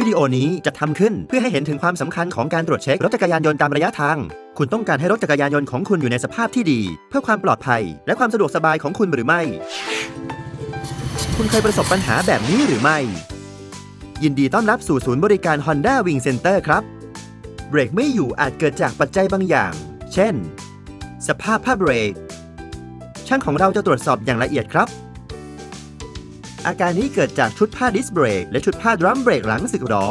วิดีโอนี้จะทำขึ้นเพื่อให้เห็นถึงความสำคัญของการตรวจเช็ครถจักรยานยนต์ตามระยะทาง คุณต้องการให้รถจักรยานยนต์ของคุณอยู่ในสภาพที่ดี เพื่อความปลอดภัย และความสะดวกสบายของคุณหรือไม่ คุณเคยประสบปัญหาแบบนี้หรือไม่ ยินดีต้อนรับสู่ศูนย์บริการ Honda Wing Center ครับ เบรกไม่อยู่อาจเกิดจากปัจจัยบางอย่าง เช่น สภาพผ้าเบรก ช่างของเราจะตรวจสอบอย่างละเอียดครับ อาการนี้เกิดจากชุดผ้าดิสเบรกและชุดผ้าดรัมเบรกหลังสึกหรอ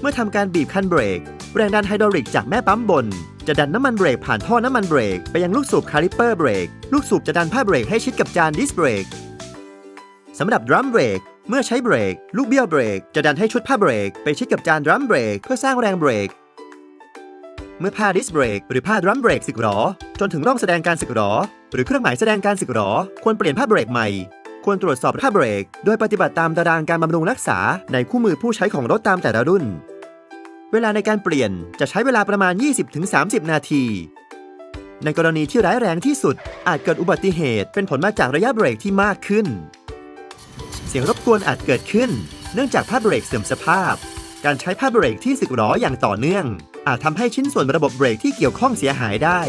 เมื่อทำการบีบคันเบรก แรงดันไฮดรอลิกจากแม่ปั๊มบน จะดันน้ำมันเบรกผ่านท่อน้ำมันเบรก ไปยังลูกสูบคาลิปเปอร์เบรก ลูกสูบจะดันผ้าเบรกให้ชิดกับจานดิสเบรกสำหรับดรัมเบรกเมื่อใช้เบรก ลูกเบี้ยวเบรก จะดันให้ชุดผ้าเบรก ไปชิดกับจานดรัมเบรกเพื่อสร้างแรงเบรก เมื่อผ้าดิสเบรกหรือผ้าดรัมเบรกสึกหรอ จนถึงร่องแสดงการสึกหรอ หรือเครื่องหมายแสดงการสึกหรอ ควรเปลี่ยนผ้าเบรกใหม่ ควรตรวจสอบผ้าเบรก โดยปฏิบัติตามตารางการบำรุงรักษาในคู่มือผู้ใช้ของรถตามแต่ละรุ่น เวลาในการเปลี่ยนจะใช้เวลาประมาณ 20-30 นาที ในกรณีที่ร้ายแรงที่สุด อาจเกิดอุบัติเหตุเป็นผลมาจากระยะเบรกที่มากขึ้น เสียงรบกวนอาจเกิดขึ้น เนื่องจากผ้าเบรกเสื่อมสภาพ การใช้ผ้าเบรกที่สึกหรออย่างต่อเนื่อง อาจทำให้ชิ้นส่วนระบบเบรกที่เกี่ยวข้องเสียหายได้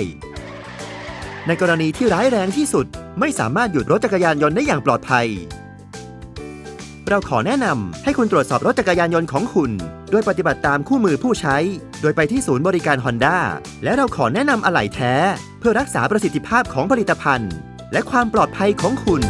ในกรณีที่ร้ายแรงที่สุด ไม่สามารถหยุดรถจักรยานยนต์ได้อย่างปลอดภัย เราขอแนะนำให้คุณตรวจสอบรถจักรยานยนต์ของคุณ โดยปฏิบัติตามคู่มือผู้ใช้ โดยไปที่ศูนย์บริการ Honda และเราขอแนะนำอะไหล่แท้ เพื่อรักษาประสิทธิภาพของผลิตภัณฑ์ และความปลอดภัยของคุณ